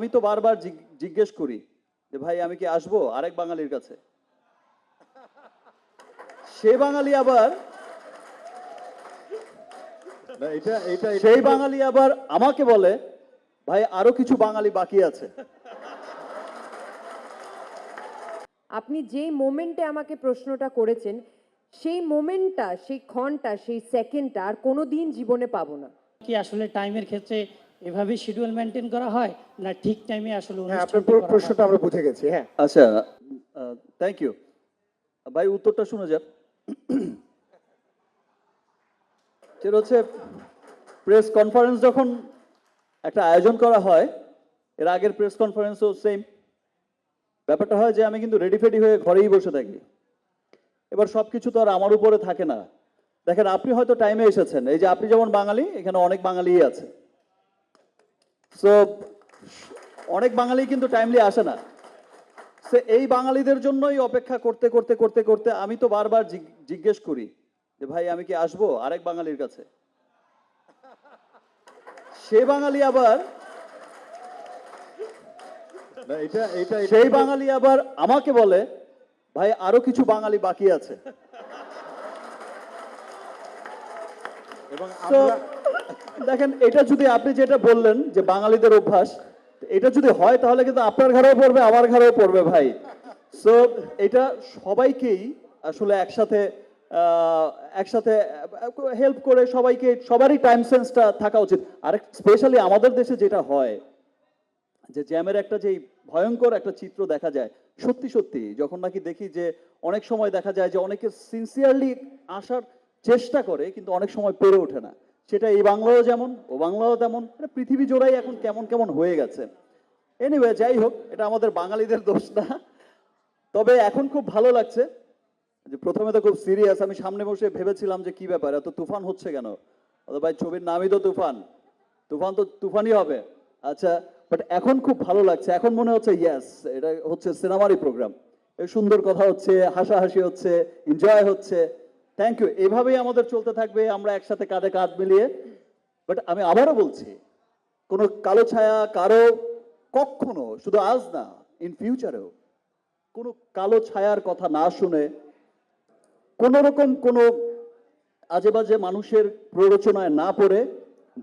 আমি তো বারবার জিজ্ঞেস করি যে ভাই আমি কি আসব আরেক বাঙালির কাছে? সে বাঙালি আবার এটা এটা এটা- সেই বাঙালি আবার আমাকে বলে ভাই আরও কিছু বাঙালি বাকি আছে। আপনি যেই মোমেন্টে আমাকে প্রশ্নটা করেছেন সেই মোমেন্টটা সেই ক্ষণটা সেই সেকেন্ডটা আর কোনো দিন জীবনে পাবো না। কি আসলে টাইমের ক্ষেত্রে এভাবে শিডিউল মেনটেন করা হয় না ঠিক টাইমে আসলে হ্যাঁ আপনার পুরো প্রশ্নটা আমরা বুঝে গেছি হ্যাঁ। আচ্ছা থ্যাংক ইউ ভাই উত্তরটা শুনে যাক সেটা হচ্ছে প্রেস কনফারেন্স যখন একটা আয়োজন করা হয় এর আগের প্রেস কনফারেন্সও সেম ব্যাপারটা হয় যে আমি কিন্তু রেডি ফেডি হয়ে ঘরেই বসে থাকি। এবার সব কিছু তো আর আমার উপরে থাকে না। দেখেন আপনি হয়তো টাইমে এসেছেন। এই যে আপনি যেমন বাঙালি এখানে অনেক বাঙালিই আছে। সো অনেক বাঙালি কিন্তু টাইমলি আসে না। সে এই বাঙালিদের জন্যই অপেক্ষা করতে করতে করতে করতে আমি তো বারবার জিজ্ঞেস করি যে ভাই আমি কি আসব আরেক বাঙালির কাছে? সে বাঙালি আবার সেই বাঙালি আবার আমাকে বলে ভাই আরও কিছু বাঙালি বাকি আছে এবং তো আমরা দেখেন এটা যদি আপনি যেটা বললেন যে বাঙালিদের অভ্যাস এটা যদি হয় তাহলে কিন্তু আপনার ঘরেও পড়বে আমার ঘরেও পড়বে ভাই। সো এটা সবাইকেই আসলে একসাথে একসাথে হেল্প করে সবাইকে সবারই টাইম সেন্সটা থাকা উচিত। আর স্পেশালি আমাদের দেশে যেটা হয় যে জ্যামের একটা যে ভয়ঙ্কর একটা চিত্র দেখা যায় সত্যি সত্যি যখন নাকি দেখি যে অনেক সময় দেখা যায় যে অনেকে সিনসিয়ারলি আসার চেষ্টা করে, কিন্তু অনেক সময় পেরে ওঠে না। সেটা এই বাংলাও যেমন, ও বাংলাও তেমন মানে পৃথিবী জোড়াই এখন কেমন কেমন হয়ে গেছে। এনিওয়ে যাই হোক, এটা আমাদের বাঙালিদের দোষ না। তবে এখন খুব ভালো লাগছে যে প্রথমে তো খুব সিরিয়াস আমি সামনে বসে ভেবেছিলাম যে কি ব্যাপার, এত তুফান হচ্ছে কেন? ভাই ছবির নামই তো তুফান। তুফান তো তুফানই হবে। আচ্ছা বাট এখন খুব ভালো লাগছে। এখন মনে হচ্ছে ইয়েস এটা হচ্ছে সিনেমারই প্রোগ্রাম সুন্দর কথা হচ্ছে, হাসাহাসি হচ্ছে এনজয় হচ্ছে। থ্যাংক ইউ এভাবেই আমাদের চলতে থাকবে, আমরা একসাথে কাঁধে কাঁধ মিলিয়ে। বাট আমি আবারও বলছি, কোনো কালো ছায়া, কারও কখনো, শুধু আজ না ইন ফিউচারেও কোনো কালো ছায়ার কথা না শুনে, কোন রকম কোনো আজে বাজে মানুষের প্ররোচনায় না পড়ে,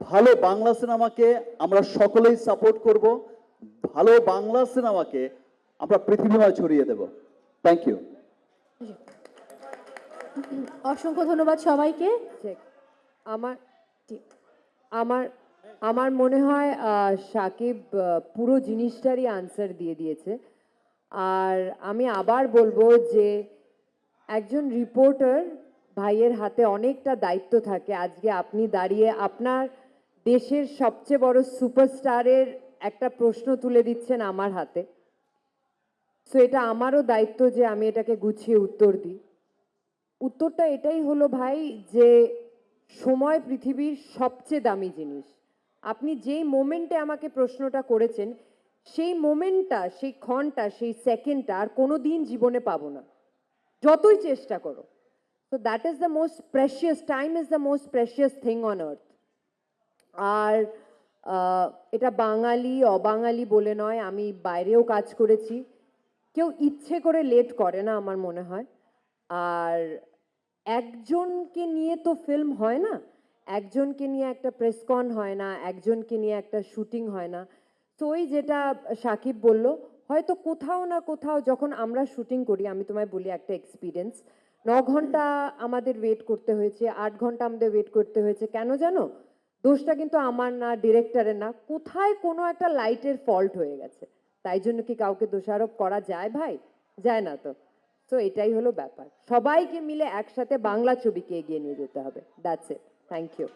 ভালো বাংলা সিনেমাকে আমরা সকলেই সাপোর্ট করব, ভালো বাংলা সিনেমাকে আমরা পৃথিবীময় ছড়িয়ে দেব। থ্যাংক ইউ অসংখ্য ধন্যবাদ সবাইকে. আমার আমার আমার মনে হয় সাকিব পুরো জিনিসটারই আনসার দিয়ে দিয়েছে। আর আমি আবার বলব যে একজন রিপোর্টার ভাইয়ের হাতে অনেকটা দায়িত্ব থাকে। আজকে আপনি দাঁড়িয়ে আপনার দেশের সবচেয়ে বড় সুপারস্টারের একটা প্রশ্ন তুলে দিচ্ছেন আমার হাতে। সো এটা আমারও দায়িত্ব যে আমি এটাকে গুছিয়ে উত্তর দিই। উত্তরটা এটাই হলো ভাই যে সময় পৃথিবীর সবচেয়ে দামি জিনিস। আপনি যেই মোমেন্টে আমাকে প্রশ্নটা করেছেন, সেই মোমেন্টটা, সেই ক্ষণটা, সেই সেকেন্ডটা আর কোনো দিন জীবনে পাবো না। যতই চেষ্টা করো। তো that is the most precious time is the most precious thing on earth আর এটা বাঙালি, অবাঙালি বলে নয়, আমি বাইরেও কাজ করেছি। কেউ ইচ্ছে করে লেট করে না আমার মনে হয়। আর একজনকে নিয়ে তো ফিল্ম হয় না। একজনকে নিয়ে একটা প্রেসকন হয় না, একজনকে নিয়ে একটা শুটিং হয় না। তো ওই যেটা সাকিব বলল, হয়তো কোথাও না কোথাও যখন আমরা শুটিং করি, আমি তোমায় বলি একটা এক্সপিরিয়েন্স ন ঘণ্টা আমাদের ওয়েট করতে হয়েছে, আট ঘণ্টা আমাদের ওয়েট করতে হয়েছে। কেন জানো? দোষটা কিন্তু আমার না ডিরেক্টরের না। কোথায় কোনো একটা লাইটের ফল্ট হয়ে গেছে। তাই জন্য কি কাউকে দোষারোপ করা যায় ভাই? যায় না তো। তো এটাই হলো ব্যাপার। সবাইকে মিলে একসাথে বাংলা ছবিকে এগিয়ে নিয়ে যেতে হবে। That's it thank you